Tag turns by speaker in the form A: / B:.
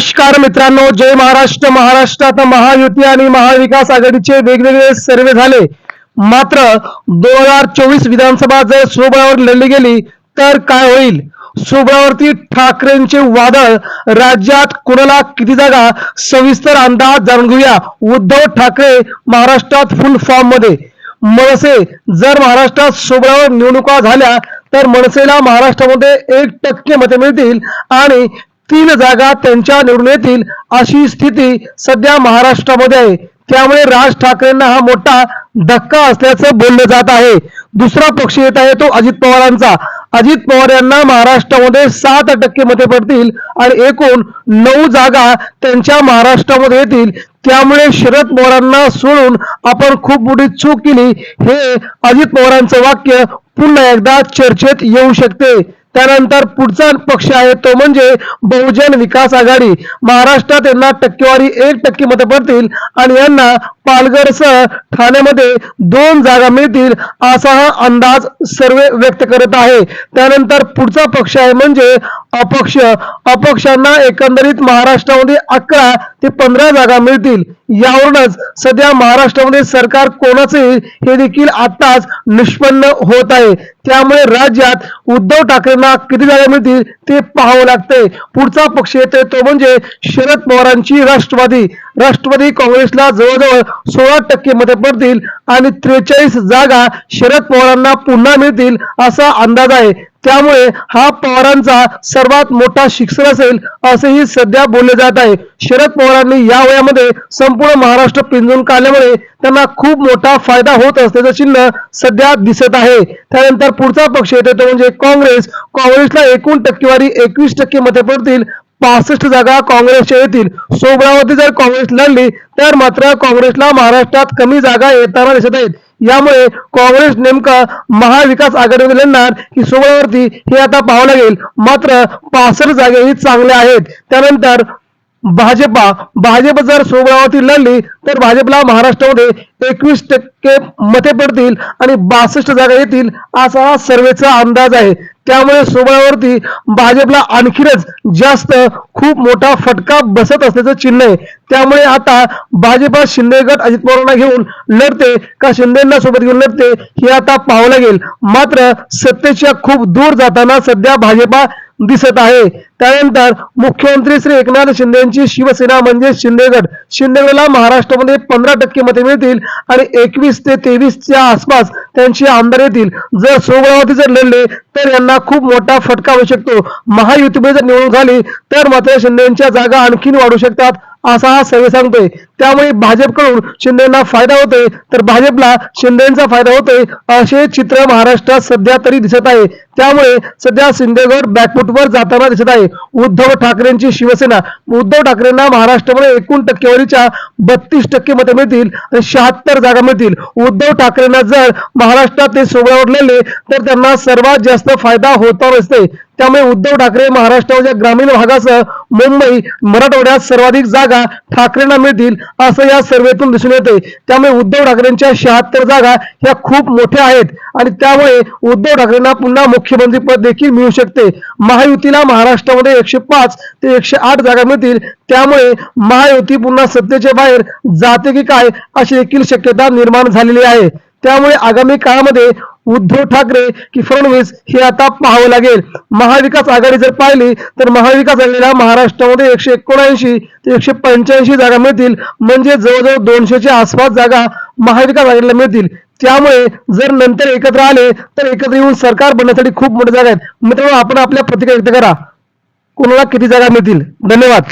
A: नमस्कार मित्रांनो जय महाराष्ट्र. महाराष्ट्रात महायुती आणि महाविकास आघाडीचे वेगवेगळे सर्वे झाले. मात्र दोन हजार चोवीस विधानसभा जर स्वबळावर लढली गेली तर काय होईल? स्वबळावरती ठाकरेंचे वादळ राज्यात कुणाला किती जागा? सविस्तर अंदाज जाणून घेऊया. उद्धव ठाकरे महाराष्ट्रात फुल फॉर्ममध्ये. मनसे जर महाराष्ट्रात सोबळावर निवडणुका झाल्या तर मनसेला महाराष्ट्रामध्ये एक टक्के मते मिळतील आणि तीन जागा त्यांच्या निवडून येतील अशी स्थिती सध्या महाराष्ट्रामध्ये आहे. त्यामुळे राज ठाकरेंना हा मोठा धक्का असल्याचं बोललं जात आहे. दुसरा पक्ष येत आहे तो अजित पवारांचा. अजित पवार यांना महाराष्ट्रामध्ये सात टक्के मते पडतील आणि एकूण नऊ जागा त्यांच्या महाराष्ट्रामध्ये येतील. त्यामुळे शरद पवारांना सोडून आपण खूप मोठी चूक केली. हे अजित पवारांचं वाक्य पुन्हा एकदा चर्चेत येऊ शकते. त्यानंतर पुढचा पक्ष आहे तो म्हणजे बहुजन विकास आघाडी. महाराष्ट्रात यांना टक्केवारी एक टक्के मतं पडतील आणि यांना पालघरसह ठाण्यामध्ये दोन जागा मिळतील असा हा अंदाज सर्वे व्यक्त करत आहे. त्यानंतर पुढचा पक्ष आहे म्हणजे अपक्ष अपक्षांना एकंदरीत महाराष्ट्रामध्ये अकरा ते पंधरा जागा मिळतील. यावरूनच सध्या महाराष्ट्रामध्ये सरकार कोणाचे येईल हे देखील आताच निष्पन्न होत आहे. त्यामुळे राज्यात उद्धव ठाकरेंना किती जागा मिळतील ते पाहावं लागतंय. पुढचा पक्ष येतोय तो म्हणजे शरद पवारांची राष्ट्रवादी. राष्ट्रवादी काँग्रेसला जवळजवळ सोळा टक्के मते पडतील आणि त्रेचाळीस जागा शरद पवारांना पुन्हा मिळतील असा अंदाज आहे. त्यामुळे हा पवारांचा सर्वात मोठा शिक्षण असेल असेही सध्या बोलले जात आहे. शरद पवारांनी या वयामध्ये संपूर्ण महाराष्ट्र पिंजून काढल्यामुळे त्यांना खूप मोठा फायदा होत असल्याचं चिन्ह सध्या दिसत आहे. त्यानंतर पुढचा पक्ष येतो तो म्हणजे काँग्रेस. काँग्रेसला एकूण टक्केवारी एकवीस टक्के मते पडतील. पासष्ट जागा काँग्रेसच्या येतील. सोबळावरती जर काँग्रेस लढली तर मात्र काँग्रेसला महाराष्ट्रात कमी जागा येताना दिसत आहेत. यामुळे काँग्रेस नेमका महाविकास आघाडीमध्ये लढणार की सोबळावरती हे आता पाहावं लागेल. मात्र पासष्ट जागेही चांगल्या आहेत. त्यानंतर भाजपा भाजप जर सोबळावरती लढली तर भाजपला महाराष्ट्रामध्ये एकवीस टक्के मते पडतील आणि बासष्ट जागा येतील असा हा सर्वेचा अंदाज आहे. त्यामुळे सोबळावरती भाजपला आणखीनच जास्त खूप मोठा फटका बसत असल्याचं चिन्ह आहे. त्यामुळे आता भाजप शिंदे गट अजित पवारांना घेऊन लढते का शिंदेना सोबत घेऊन लढते हे आता पाहावं लागेल. मात्र सत्तेच्या खूप दूर जाताना सध्या भाजपा दिसत आहे. त्यानंतर मुख्यमंत्री श्री एकनाथ शिंदेची शिवसेना म्हणजे शिंदेगड शिंदेगडला महाराष्ट्रामध्ये पंधरा टक्के मते मिळतील आणि एकवीस ते तेवीसच्या आसपास त्यांची आमदार येतील. जर सोबळावरती जर लढले तर यांना खूप मोठा फटका होऊ शकतो. महायुतीमध्ये जर निवडणूक झाली तर मात्र शिंदेच्या जागा आणखीन वाढू शकतात. असा हा सर्वे सांगतोय. त्यामुळे भाजपकडून शिंदेना फायदा होतोय. तर भाजपला शिंदेचा फायदा होतोय असे चित्र महाराष्ट्रात सध्या तरी दिसत आहे. त्यामुळे सध्या शिंदेगड बॅकफुटवर जाताना दिसत आहे. उद्धव ठाकरेंची शिवसेना. उद्धव ठाकरेंना महाराष्ट्रामध्ये एकूण टक्केवारीच्या बत्तीस टक्के मते मिळतील आणि शहात्तर जागा मिळतील. उद्धव ठाकरेंना जर महाराष्ट्रात ते सोबळावर उरलेले तर त्यांना सर्वात जास्त फायदा होता असते त्यामुळे उद्धव ठाकरे महाराष्ट्राच्या ग्रामीण भागासह मुंबई मराठवाड्यात सर्वाधिक जागा ठाकरेंना मिळतील असं या सर्वेतून दिसून येते त्यामुळे उद्धव ठाकरेंच्या शहात्तर जागा ह्या खूप मोठ्या आहेत. आणि त्यामुळे उद्धव ठाकरेंना पुन्हा मुख्यमंत्री पद देखील मिळू शकते. महायुतीला महाराष्ट्रामध्ये एकशे पाच ते एकशे आठ जागा मिळतील. त्यामुळे महायुती पुन्हा सत्तेच्या बाहेर जाते की काय अशी देखील शक्यता निर्माण झालेली आहे. त्यामुळे आगामी काळामध्ये उद्धव ठाकरे की फडणवीस हे आता पाहावं लागेल. महाविकास आघाडी जर पाहिली तर महाविकास आघाडीला महाराष्ट्रामध्ये एकशे एकोणऐंशी ते एकशे पंच्याऐंशी जागा मिळतील. म्हणजे जवळजवळ दोनशेच्या आसपास जागा महाविकास आघाडीला मिळतील. त्यामुळे जर नंतर एकत्र आले तर एकत्र येऊन सरकार बनण्यासाठी खूप मोठ्या जागा आहेत. मित्रांनो आपण आपल्या प्रतिक्रिया व्यक्त करा. कोणाला किती जागा मिळतील? धन्यवाद.